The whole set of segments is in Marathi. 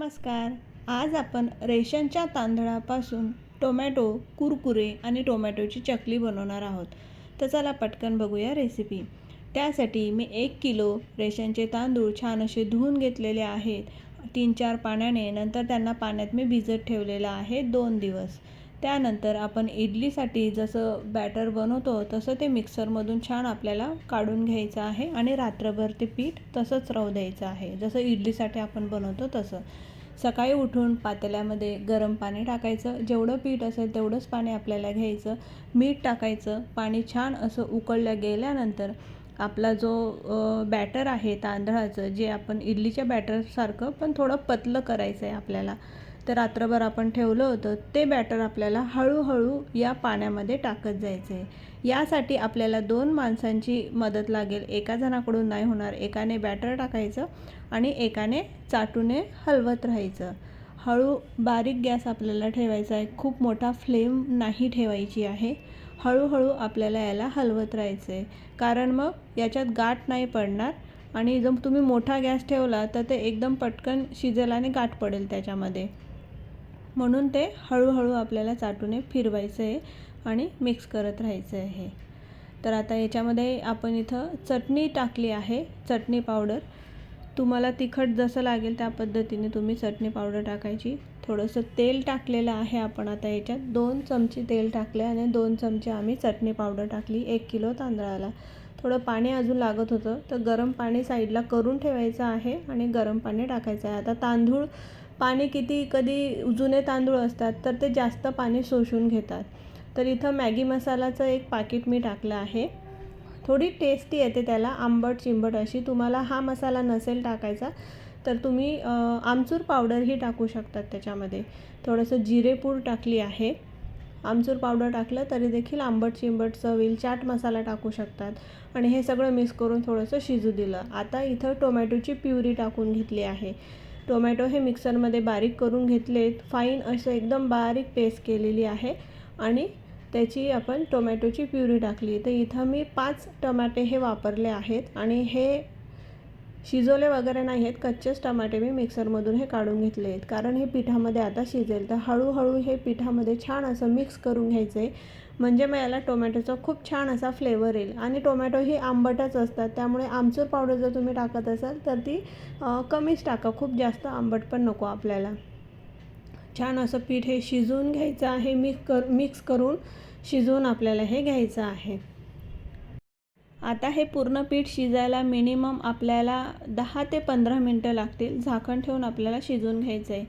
नमस्कार. आज आपण रेशनच्या तांदळापासून टोमॅटो कुरकुरे आणि टोमॅटोची चकली बनवणार आहोत. तर चला पटकन बघूया रेसिपी त्यासाठी मी एक किलो रेशनचे तांदूळ छान असे धुवून घेतलेले आहेत. तीन चार पाण्याने नंतर त्यांना पाण्यात मी भिजत ठेवलेलं आहे दोन दिवस. त्यानंतर आपण इडलीसाठी जसं बॅटर बनवतो तसं ते मिक्सरमधून छान आपल्याला काढून घ्यायचं आहे आणि रात्रभर ते पीठ तसंच राहू द्यायचं आहे. जसं इडलीसाठी आपण बनवतो तसं. सकाळी उठून पातेल्यामध्ये गरम पाणी टाकायचं. जेवढं पीठ असेल तेवढंच पाणी आपल्याला घ्यायचं. मीठ टाकायचं. पाणी छान असं उकळलं गेल्यानंतर आपला जो बॅटर आहे तांदळाचं जे आपण इडलीच्या बॅटरसारखं पण थोडं पतलं करायचं आहे आपल्याला. तर रात्रभर आपण ठेवलं होतं ते बॅटर आपल्याला हळूहळू या पाण्यामध्ये टाकत जायचं. आहे यासाठी आपल्याला दोन माणसांची मदत लागेल. एका जणाकडून नाही होणार एकाने बॅटर टाकायचं आणि एकाने चाटूने हलवत राहायचं. हळू बारीक गॅस आपल्याला ठेवायचा आहे. खूप मोठा फ्लेम नाही ठेवायची आहे. हळूहळू आपल्याला याला हलवत राहायचं आहे कारण मग याच्यात गाठ नाही पडणार आणि जर तुम्ही मोठा गॅस ठेवला तर ते एकदम पटकन शिजेल आणि गाठ पडेल त्याच्यामध्ये. म्हणून ते हळूहळू आपल्याला चाटूने फिरवायचं आहे आणि मिक्स करत राहायचं आहे. तर आता याच्यामध्ये आपण इथं चटणी टाकली आहे चटणी पावडर तुम्हाला तिखट जसं लागेल त्या पद्धतीने तुम्ही चटणी पावडर टाकायची. थोडंसं तेल टाकलेलं आहे आपण आता याच्यात. दोन चमचे तेल टाकले आणि दोन चमचे आम्ही चटणी पावडर टाकली. एक किलो तांदळाला. थोडं पाणी अजून लागत होतं. तर गरम पाणी साईडला करून ठेवायचं आहे आणि गरम पाणी टाकायचं आहे. आता तांदूळ पाणी किती कधी जुने तांदूळ असतात तर ते जास्त पाणी शोषून घेतात. तर इथं मॅगी मसालाचं एक पाकिट मी टाकलं आहे. थोडी टेस्टी येते त्याला आंबट चिंबट अशी. तुम्हाला हा मसाला नसेल टाकायचा तर तुम्ही आमचूर पावडरही टाकू शकतात त्याच्यामध्ये. थोडंसं जिरेपूड टाकली आहे. आमचूर पावडर टाकलं तरी देखील आंबट चिंबट चवील चाट मसाला टाकू शकतात. आणि हे सगळं मिक्स करून थोडंसं शिजू दिलं. आता इथं टोमॅटोची प्युरी टाकून घेतली आहे. टोमॅटो हे मिक्सरमध्ये बारीक करून घेतलेत. फाईन असं एकदम बारीक पेस्ट केलेली आहे. आणि त्याची आपण टोमॅटोची प्युरी टाकली. तर इथं मी पाच टमाटे हे वापरले आहेत. आणि हे शिजवले वगैरे नाही आहेत कच्चेच टमाटे मी मिक्सरमधून हे काढून घेतले आहेत कारण हे पिठामध्ये आता शिजेल. तर हळूहळू हे पिठामध्ये छान असं मिक्स करून घ्यायचं आहे म्हणजे मग याला टोमॅटोचा खूप छान असा फ्लेवर येईल. आणि टोमॅटो ही आंबटच असतात. त्यामुळे आमचूर पावडर जर तुम्ही टाकत असाल तर ती कमीच टाका. खूप जास्त आंबट पण नको आपल्याला. छान असं पीठ हे शिजवून घ्यायचं आहे. मिक्स कर मिक्स करून शिजवून आपल्याला हे घ्यायचं आहे. आता हे पूर्ण पीठ शिजायला मिनिमम आपल्याला दहा ते पंधरा मिनटं लागतील. झाकण ठेवून आपल्याला शिजून घ्यायचं आहे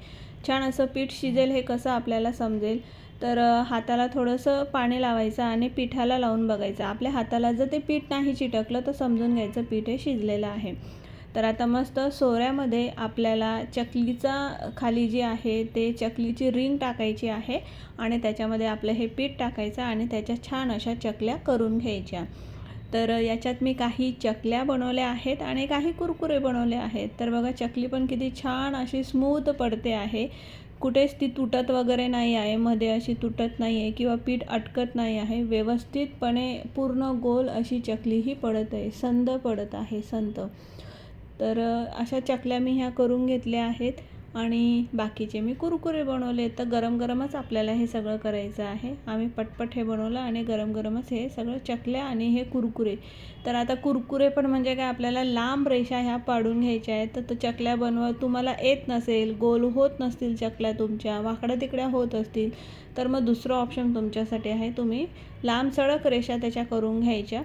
छान असं पीठ शिजेल हे कसं आपल्याला समजेल. तर हाताला थोडंसं पाणी लावायचं आणि पिठाला लावून बघायचं. आपल्या हाताला जर ते पीठ नाही चिटकलं तर समजून घ्यायचं पीठ हे शिजलेलं आहे. तर आता मस्त सोऱ्यामध्ये आपल्याला चकलीचा खाली जी आहे ते चकलीची रिंग टाकायची आहे आणि त्याच्यामध्ये आपलं हे पीठ टाकायचं आणि त्याच्या छान अशा चकल्या करून घ्यायच्या. तर याच्यात मी काही चकल्या बनवल्या आहेत आणि काही कुरकुरे बनवले आहेत. तर बघा चकली पण किती छान अशी स्मूथ पडते आहे. कुठेच ती तुटत वगैरे नाही आहे मध्ये अशी तुटत नाही आहे किंवा पीठ अटकत नाही आहे. व्यवस्थितपणे पूर्ण गोल अशी चकलीही पडत आहे संद पडत आहे संत. तर अशा चकल्या मी ह्या करून घेतल्या आहेत. आणि बाकीचे मी कुरकुरे बनवले तर गरम गरमच आपल्याला हे सगळं करायचं आहे. आम्ही पटपट हे बनवलं आणि गरम गरमच हे सगळं चकल्या आणि हे कुरकुरे. तर आता कुरकुरे पण म्हणजे काय आपल्याला लांब रेषा ह्या पाडून घ्यायच्या आहेत. तर चकल्या बनवा तुम्हाला येत नसेल गोल होत नसतील चकल्या तुमच्या वाकड्या तिकड्या होत असतील तर मग दुसरं ऑप्शन तुमच्यासाठी आहे. तुम्ही लांब सडक रेषा त्याच्या करून घ्यायच्या.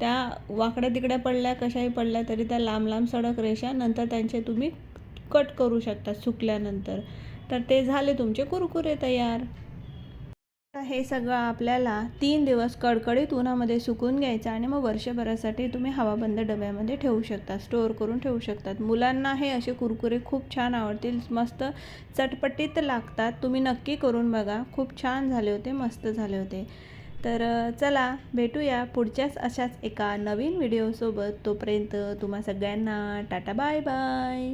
त्या वाकड्या तिकड्या पडल्या कशाही पडल्या तरी त्या लांब लांब सडक रेषा नंतर त्यांचे तुम्ही कट करू शकता सुकल्यानंतर. तर ते झाले तुमचे कुरकुरे तयार. हे सगळं आपल्याला तीन दिवस कडकडीत उन्हामध्ये सुकून घ्यायचं आणि मग वर्षभरासाठी तुम्ही हवाबंद डब्यामध्ये ठेवू शकता स्टोअर करून ठेवू शकतात. मुलांना हे असे कुरकुरे खूप छान आवडतील मस्त चटपटीत लागतात. तुम्ही नक्की करून बघा. खूप छान झाले होते मस्त झाले होते. तर चला भेटूया पुढच्याच अशाच एका नवीन व्हिडिओसोबत. तोपर्यंत तुम्हा सगळ्यांना टाटा बाय बाय.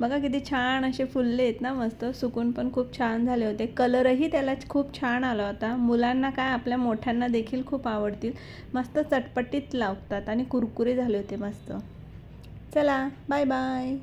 बघा किती छान असे फुलले आहेत ना मस्त. सुकून पण खूप छान झाले होते. कलरही त्याला खूप छान आला होता. मुलांना काय आपल्या मोठ्यांना देखील खूप आवडतील. मस्त चटपटीत लावतात आणि कुरकुरे झाले होते मस्त. चला बाय बाय